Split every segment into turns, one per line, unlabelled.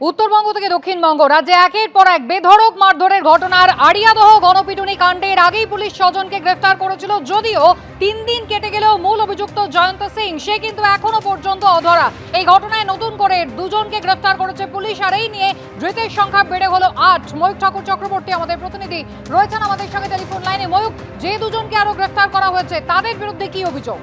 উত্তরবঙ্গ থেকে দক্ষিণবঙ্গ রাজ্যে একের পর এক বেধড়ক মারধরের ঘটনার আড়িয়াদহ গণপিটুনি কাণ্ডের আগেই পুলিশ স্বজনকে গ্রেফতার করেছিল, যদিও তিন দিন কেটে গেলেও মূল অভিযুক্ত জয়ন্ত সিং, সে কিন্তু এখনও পর্যন্ত অধরা। এই ঘটনায় নতুন করে দুজনকে গ্রেফতার করেছে পুলিশ, আর এই নিয়ে ধৃতের সংখ্যা বেড়ে হলো আট। ময়ূক ঠাকুর চক্রবর্তী আমাদের প্রতিনিধি রয়েছেন আমাদের সঙ্গে টেলিফোন লাইনে। ময়ূক যে দুজনকে আরও গ্রেফতার করা হয়েছে, তাদের বিরুদ্ধে কি অভিযোগ?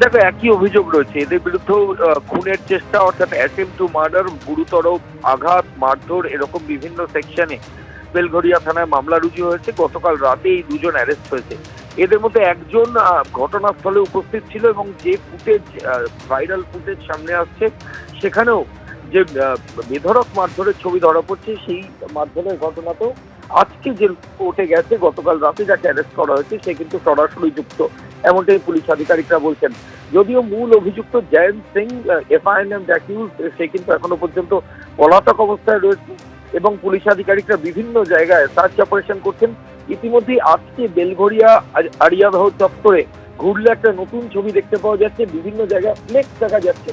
দেখো একই অভিযোগ রয়েছে। এদের বিরুদ্ধেও খুনের চেষ্টা অর্থাৎ অ্যাটেম টু মার্ডার গুরুতর আঘাত মারধর এরকম বিভিন্ন সেকশনে বেলঘরিয়া থানায় মামলা রুজু হয়েছে। গতকাল রাতে এই দুজন অ্যারেস্ট হয়েছে। এদের মধ্যে একজন ঘটনাস্থলে উপস্থিত ছিল এবং যে ফুটেজ ভাইরাল ফুটেজ সামনে আসছে সেখানেও যে আহ, বেধড়ক মারধরের ছবি ধরা পড়ছে সেই মারধরের ঘটনাতেও আজকে যে কোর্টে গেছে গতকাল রাতে যাকে অ্যারেস্ট করা হয়েছে সে কিন্তু সরাসরি যুক্ত। এমনটাই পুলিশ আধিকারিকরা বলছেন। যদিও মূল অভিযুক্ত জয়ন্ত সিং এফআইএনএম অ্যাকিউজ সে কিন্তু এখনও পর্যন্ত পলাতক অবস্থায় রয়েছে এবং পুলিশ আধিকারিকরা বিভিন্ন জায়গায় সার্চ অপারেশন করছেন। ইতিমধ্যেই আজকে বেলঘরিয়া আড়িয়াদহ চত্বরে ঘুরলে একটা নতুন ছবি দেখতে পাওয়া যাচ্ছে, বিভিন্ন জায়গায় ফ্লেক্স দেখা যাচ্ছে।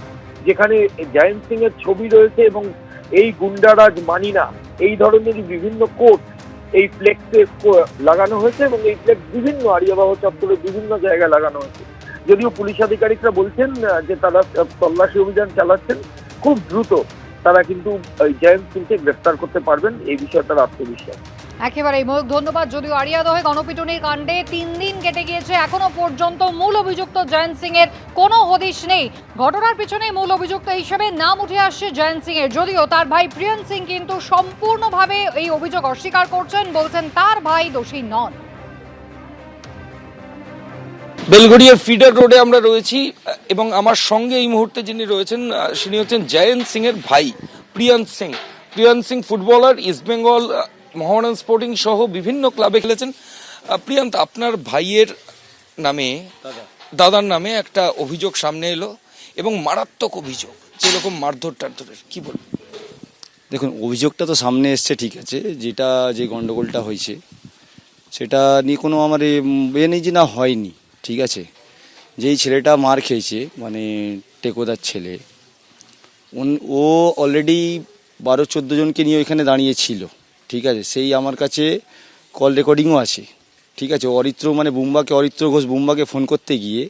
যেখানে জয়ন্ত সিং এর ছবি রয়েছে এবং এই গুন্ডারাজ মানি না এই ধরনের বিভিন্ন কোর্ট এই ফ্লেক্সে লাগানো হয়েছে এবং এই ফ্লেক্স বিভিন্ন আরিয়াবাহ চত্বরে বিভিন্ন জায়গায় লাগানো হয়েছে। যদিও পুলিশ আধিকারিকরা বলছেন যে তারা তল্লাশি অভিযান চালাচ্ছেন। খুব দ্রুত তারা কিন্তু জয়ন্ত সিংকে গ্রেফতার করতে পারবেন। এই বিষয়ে তারা আত্মবিশ্বাস।
একেবারে ময়ূক ধন্যবাদ যদিও আড়িয়াদহে গণপিটুনির কাণ্ডে তিন দিন কেটে গিয়েছে। এখনও পর্যন্ত মূল অভিযুক্ত জয়ন্ত সিং এর কোনো হদিশ নেই। ঘটনার পিছনে মূল অভিযুক্ত হিসেবে নাম উঠে আসছে জয়ন্ত সিং এর যদিও তার ভাই প্রিয়ন সিং কিন্তু সম্পূর্ণভাবে এই অভিযোগ অস্বীকার করছেন বলছেন তার ভাই দোষী নন।
বেলঘড়িয়ার ফিডার রোডে আমরা রয়েছি এবং আমার সঙ্গে এই মুহূর্তে যিনি রয়েছেন তিনি হচ্ছেন জয়ন্ত সিং এর ভাই প্রিয়ান্ত সিং। প্রিয়ান্ত সিং ফুটবলার ইস্টবেঙ্গল আহ, মোহামেডান স্পোর্টিং সহ বিভিন্ন ক্লাবে খেলেছেন। প্রিয়ান্ত আপনার ভাইয়ের নামে দাদার নামে একটা অভিযোগ সামনে এলো এবং মারাত্মক অভিযোগ যেরকম মারধর টারধরের। কি বলবেন?
দেখুন অভিযোগটা তো সামনে এসছে ঠিক আছে যেটা যে গন্ডগোলটা হয়েছে সেটা নিয়ে কোনো আমার এ, নেই যে না হয়নি ঠিক আছে। যেই ছেলেটা মার খেয়েছে মানে টেকোদার ছেলে ও অলরেডি বারো চোদ্দ জনকে নিয়ে ওইখানে দাঁড়িয়ে ছিল ঠিক আছে, সেই আমার কাছে কল রেকর্ডিংও আছে। ঠিক আছে, অরিত্র মানে বুম্বাকে, অরিত্র ঘোষ বুম্বাকে ফোন করতে গিয়ে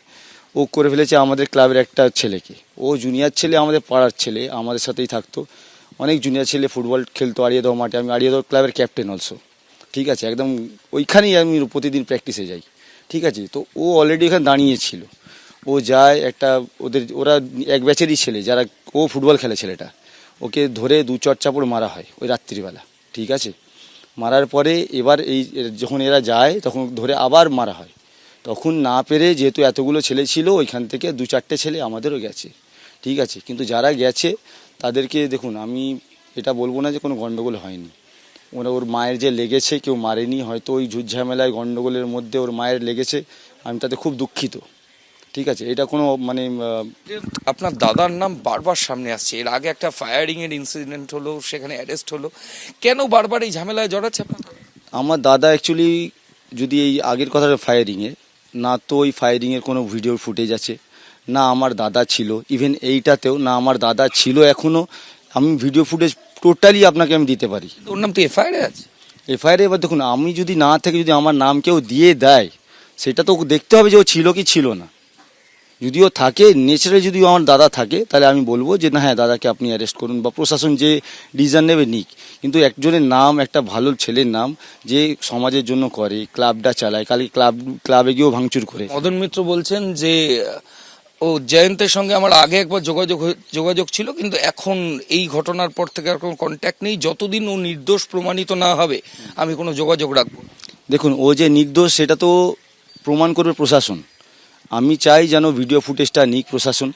ও করে ফেলেছে আমাদের ক্লাবের একটা ছেলেকে। ও জুনিয়র ছেলে, আমাদের পাড়ার ছেলে, আমাদের সাথেই থাকতো। অনেক জুনিয়র ছেলে ফুটবল খেলতো আড়িয়াদহ মাঠে, আমি আড়িয়াদহ ক্লাবের ক্যাপ্টেন অলসো ঠিক আছে, একদম ওইখানেই আমি প্রতিদিন প্র্যাকটিসে যাই। ঠিক আছে, তো ও অলরেডি ওখানে দাঁড়িয়েছিল। ও যায় একটা, ওদের, ওরা এক ব্যাচেরই ছেলে, যারা, ও ফুটবল খেলে ছেলেটা। ওকে ধরে দু চট চাপড় মারা হয় ওই রাত্রিবেলা। ঠিক আছে? মারার পরে এবার এই যখন এরা যায়, তখন ধরে আবার মারা হয়। তখন না পেরে যেহেতু এতগুলো ছেলে ছিল, ওইখান থেকে দু চারটে ছেলে আমাদেরও গেছে। ঠিক আছে? কিন্তু যারা গেছে, তাদেরকে দেখুন, আমি এটা বলব না যে কোনো গণ্ডগোল হয়নি। ওরা ওর মায়ের যে লেগেছে, কেউ মারেনি, হয়তো ওই ঝুট ঝামেলায় গণ্ডগোলের মধ্যে ওর মায়ের লেগেছে। আমি তাতে খুব দুঃখিত। ঠিক আছে এটা কোনো মানে
আপনার দাদার নাম বারবার সামনে আসছে। এর আগে একটা ফায়ারিং এর ইনসিডেন্ট হলো সেখানে অ্যারেস্ট হলো। কেন বারবার এই ঝামেলায় জড়াচ্ছে আপনার
আমার দাদা অ্যাকচুয়ালি যদি এই আগের কথাটা ফায়ারিংয়ের না তো ওই ফায়ারিংয়ের কোনো ভিডিও ফুটেজ আছে না আমার দাদা ছিল ইভেন এইটাতেও না আমার দাদা ছিল এখনও আমি ভিডিও ফুটেজ টোটালি আপনাকে আমি দিতে পারি।
ওর নাম তো এফআইআর আছে।
এফআইআর এবার দেখুন আমি যদি না থেকে যদি আমার নাম কেউ দিয়ে দেয় সেটা তো দেখতে হবে যে ও ছিল কি ছিল না। যদিও থাকে নেচারে যদি আমার দাদা থাকে তাহলে আমি বলব যে না হ্যাঁ দাদাকে আপনি অ্যারেস্ট করুন বা প্রশাসন যে ডিসিশন নেবে নিক। কিন্তু একজনের নাম একটা ভালো ছেলের নাম যে সমাজের জন্য করে ক্লাবটা চালায় কালকে ক্লাব ক্লাবে গিয়েও ভাঙচুর করে।
মদন মিত্র বলছেন যে ও জয়ন্তের সঙ্গে আমার আগে একবার যোগাযোগ যোগাযোগ ছিল কিন্তু এখন এই ঘটনার পর থেকে আর কোনো কন্ট্যাক্ট নেই। যতদিন ও নির্দোষ প্রমাণিত না হবে আমি কোনো যোগাযোগ রাখব
দেখুন ও যে নির্দোষ সেটা তো প্রমাণ করবে প্রশাসন। আমি চাই যেন ভিডিও ফুটেজটা নিক প্রশাসন।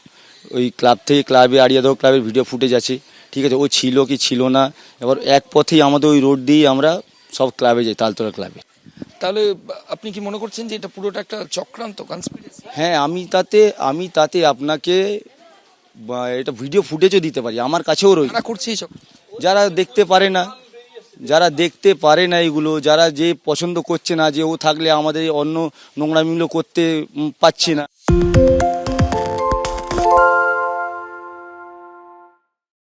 ওই ক্লাব থেকে ক্লাবে আড়িয়াদহ ক্লাবের ভিডিও ফুটেজ আছে। ঠিক আছে ও ছিল কি ছিল না। এবার এক পথেই আমাদের ওই রোড দিয়েই আমরা সব ক্লাবে যাই তালতলা ক্লাবে
তাহলে আপনি কি মনে করছেন যে এটা পুরোটা একটা চক্রান্ত কনস্পিরেসি
হ্যাঁ আমি তাতে আমি তাতে আপনাকে এটা ভিডিও ফুটেজও দিতে পারি আমার কাছেও রয়েছে।
করছে
যারা দেখতে পারে না যারা দেখতে পারে না এগুলো, যারা যে পছন্দ করছে না, যে ও থাকলে আমাদের অন্য নোংরামিগুলো করতে পাচ্ছি না।